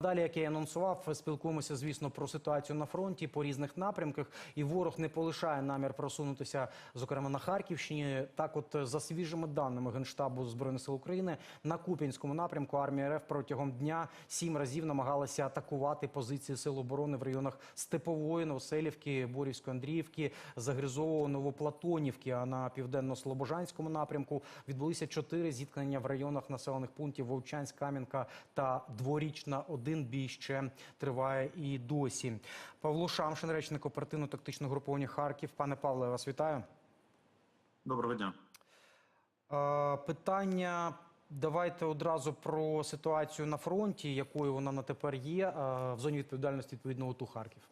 Далі, як я і анонсував, спілкуємося, звісно, про ситуацію на фронті по різних напрямках. І ворог не полишає намір просунутися, зокрема на Харківщині. Так, от за свіжими даними Генштабу збройних сил України на Куп'янському напрямку армія РФ протягом дня сім разів намагалася атакувати позиції сил оборони в районах Степової, Новоселівки, Борівської, Андріївки, Загризового, Новоплатонівки. А на південно-слобожанському напрямку відбулися чотири зіткнення в районах населених пунктів Вовчанськ, Кам'янка та Дворічна. Один бій ще триває і досі. Павло Шамшин, речник оперативно-тактичного груповання Харків. Пане Павле, я вас вітаю. Доброго дня. Е, Питання. Давайте одразу про ситуацію на фронті, якою вона на тепер є, е, в зоні відповідальності відповідно ОТУ Харків.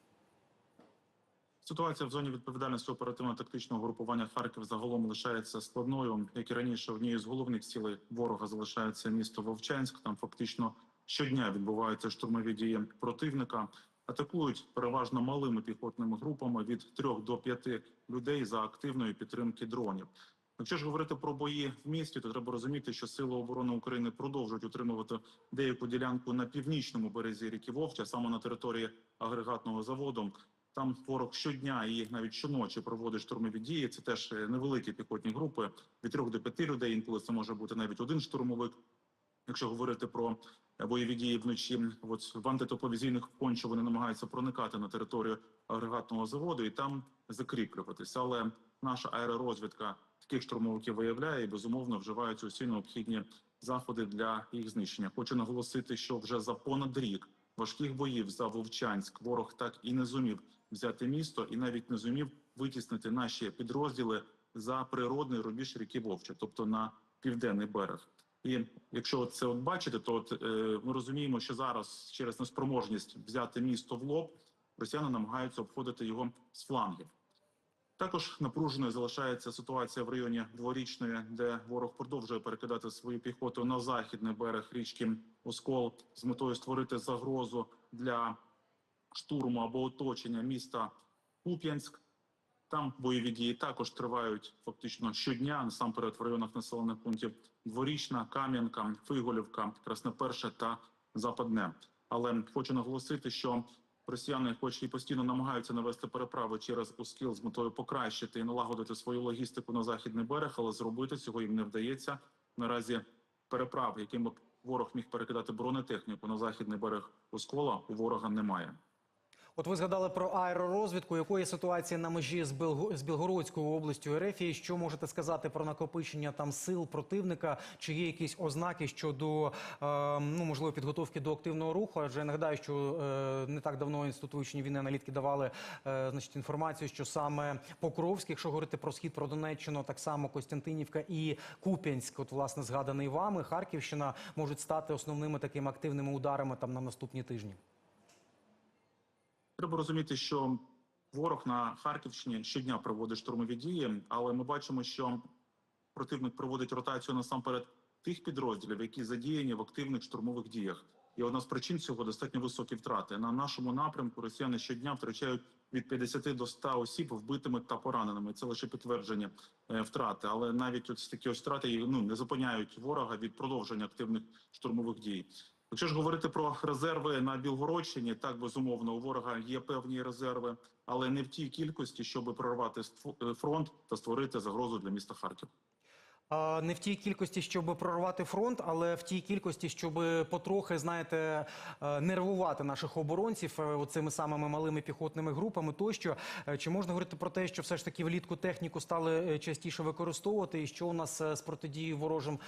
Ситуація в зоні відповідальності оперативно-тактичного групування Харків загалом лишається складною. Як і раніше, однією з головних цілей ворога залишається місто Вовчанськ. Там фактично щодня відбуваються штурмові дії противника. Атакують переважно малими піхотними групами від 3 до 5 людей за активної підтримки дронів. Якщо ж говорити про бої в місті, то треба розуміти, що сили оборони України продовжують утримувати деяку ділянку на північному березі ріки Вовча, саме на території агрегатного заводу. Там ворог щодня і навіть щоночі проводить штурмові дії. Це теж е, невеликі піхотні групи від 3 до 5 людей. Інколи це може бути навіть один штурмовик. Якщо говорити про бойові дії вночі, от в антитоповізійних кончо вони намагаються проникати на територію агрегатного заводу і там закріплюватися. Але наша аеророзвідка таких штурмовиків виявляє і безумовно вживаються усі необхідні заходи для їх знищення. Хочу наголосити, що вже за понад рік важких боїв за Вовчанськ ворог так і не зумів взяти місто, і навіть не зумів витіснити наші підрозділи за природний рубіж ріки Вовча, тобто на південний берег. І якщо це от бачите, то от, е, ми розуміємо, що зараз через неспроможність взяти місто в лоб, росіяни намагаються обходити його з флангів. Також напруженою залишається ситуація в районі дворічної, де ворог продовжує перекидати свою піхоту на західний берег річки Оскол з метою створити загрозу для штурму або оточення міста Куп'янськ. Там бойові дії також тривають фактично щодня, насамперед в районах населених пунктів Дворічна, Кам'янка, Фиголівка, Красноперше та Западне. Але хочу наголосити, що росіяни, хоч і постійно намагаються навести переправи через Оскіл з метою покращити і налагодити свою логістику на західний берег, але зробити цього їм не вдається. Наразі переправ, якими ворог міг перекидати бронетехніку на західний берег Оскола, у ворога немає. От ви згадали про аеророзвідку. Якої ситуації на межі з, Белго... з Білгородською областю РФ? І що можете сказати про накопичення там сил противника? Чи є якісь ознаки щодо е, ну можливо підготовки до активного руху? Адже я нагадаю, що е, не так давно інститут вивчення війни аналітики давали е, значить інформацію, що саме Покровськ, якщо говорити про схід про Донеччину, так само Костянтинівка і Куп'янськ, от власне згаданий вами, Харківщина можуть стати основними такими активними ударами там на наступні тижні. Треба розуміти, що ворог на Харківщині щодня проводить штурмові дії, але ми бачимо, що противник проводить ротацію насамперед тих підрозділів, які задіяні в активних штурмових діях. І одна з причин цього достатньо високі втрати. На нашому напрямку росіяни щодня втрачають від 50 до 100 осіб вбитими та пораненими. Це лише підтвердження е, втрати. Але навіть ось такі ось втрати ну не зупиняють ворога від продовження активних штурмових дій. Якщо ж говорити про резерви на Білгородщині, так безумовно у ворога є певні резерви, але не в тій кількості, щоб прорвати ство- фронт та створити загрозу для міста Харків. Не в тій кількості, щоб прорвати фронт, але в тій кількості, щоб потрохи, знаєте, е, нервувати наших оборонців е, оцими самими малими піхотними групами. Тощо Е, чи можна говорити про те, що все ж таки влітку техніку стали частіше використовувати, і що у нас з протидією ворожим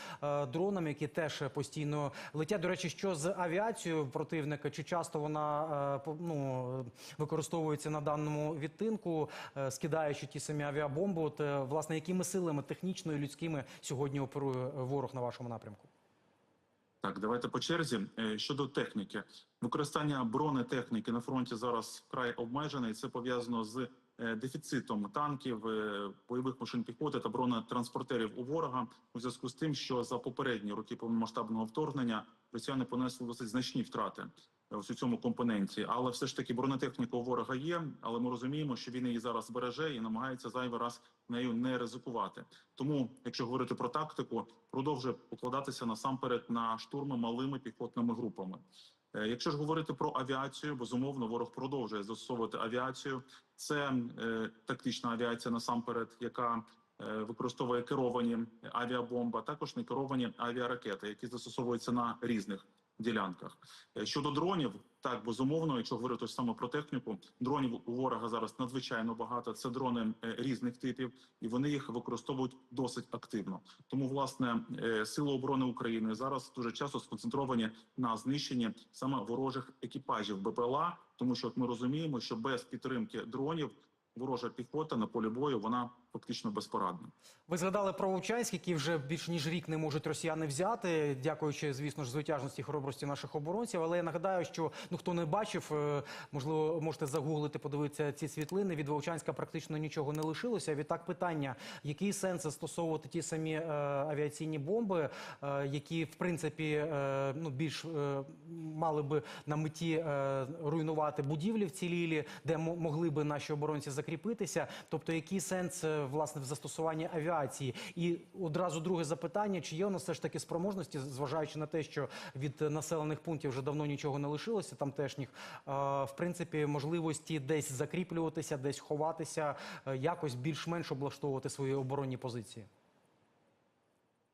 дронам, які теж постійно летять? До речі, що з авіацією противника? Чи часто вона ну, використовується на даному відтинку, скидаючи ті самі авіабомби? От власне, якими силами технічно і людськими сьогодні оперує е, ворог на вашому напрямку? Так, давайте по черзі. Е, Щодо техніки, використання бронетехніки на фронті зараз вкрай обмежене, і це пов'язано з е, дефіцитом танків, бойових машин піхоти та бронетранспортерів у ворога у зв'язку з тим, що за попередні роки повномасштабного вторгнення росіяни понесли досить значні втрати у цьому компоненті. Але все ж таки бронетехніка у ворога є. Але ми розуміємо, що він її зараз береже і намагається зайвий раз нею не ризикувати. Тому, якщо говорити про тактику, продовжує покладатися насамперед на штурми малими піхотними групами. Е, Якщо ж говорити про авіацію, безумовно, ворог продовжує застосовувати авіацію. Це е, тактична авіація насамперед, яка е, використовує керовані авіабомби, також некеровані авіаракети, які застосовуються на різних ділянках. Е, Щодо дронів, так безумовно, якщо говорити саме про техніку, дронів у ворога зараз надзвичайно багато. Це дрони е, різних типів, і вони їх використовують досить активно. Тому, власне, е, сили оборони України зараз дуже часто сконцентровані на знищенні саме ворожих екіпажів БПЛА, тому що от ми розуміємо, що без підтримки дронів ворожа піхота на полі бою вона фактично безпорадна. Ви згадали про Вовчанськ, який вже більш ніж рік не можуть росіяни взяти, дякуючи, звісно ж, звитяжності і хоробрості наших оборонців. Але я нагадаю, що ну хто не бачив, е, можливо, можете загуглити, подивитися ці світлини. Від Вовчанська практично нічого не лишилося. Відтак питання: який сенс застосовувати ті самі е, авіаційні бомби, е, які в принципі е, ну більш е, мали би на меті е, руйнувати будівлі вцілілі, де могли би наші оборонці закріпитися. Тобто, який сенс е, власне в застосуванні авіації? І одразу друге запитання: чи є у нас все ж таки спроможності, зважаючи на те, що від населених пунктів вже давно нічого не лишилося, тамтешніх, е, в принципі, можливості десь закріплюватися, десь ховатися, е, якось більш-менш облаштовувати свої оборонні позиції?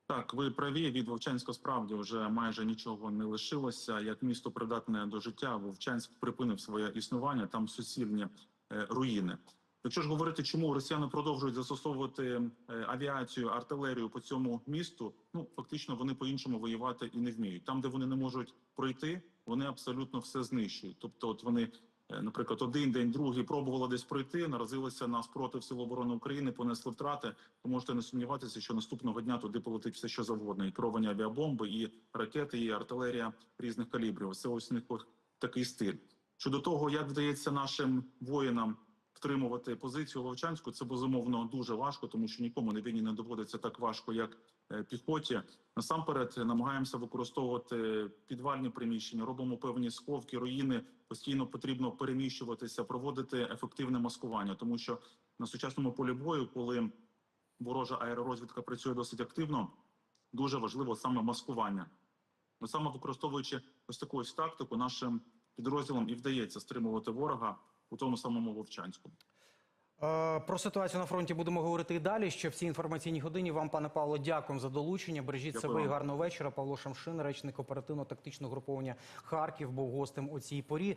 Так, ви праві. Від Вовчанська справді вже майже нічого не лишилося. Як місто придатне до життя, Вовчанськ припинив своє існування. Там суцільні е, руїни. Якщо ж говорити, чому росіяни продовжують застосовувати е, авіацію, артилерію по цьому місту, ну фактично вони по-іншому воювати і не вміють. Там, де вони не можуть пройти, вони абсолютно все знищують. Тобто, от вони, е, наприклад, один день, другий пробували десь пройти, наразилися на спротив Сил оборони України, понесли втрати. То можете не сумніватися, що наступного дня туди полетить все, що завгодно, і керовані авіабомби, і ракети, і артилерія різних калібрів. Це ось них такий стиль. Щодо того, як вдається нашим воїнам втримувати позицію Вовчанську, це безумовно дуже важко, тому що нікому на війні не доводиться так важко, як е, піхоті. Насамперед намагаємося використовувати підвальні приміщення, робимо певні сховки, руїни. Постійно потрібно переміщуватися, проводити ефективне маскування, тому що на сучасному полі бою, коли ворожа аеророзвідка працює досить активно, дуже важливо саме маскування. Ну, саме використовуючи ось таку ось тактику, нашим підрозділам і вдається стримувати ворога у тому самому Вовчанську. Е, Про ситуацію на фронті будемо говорити і далі. Ще в цій інформаційній годині вам, пане Павло, дякуємо за долучення. Бережіть Дякую себе і гарного вечора. Павло Шамшин, речник оперативно-тактичного груповання Харків, був гостем у цій порі.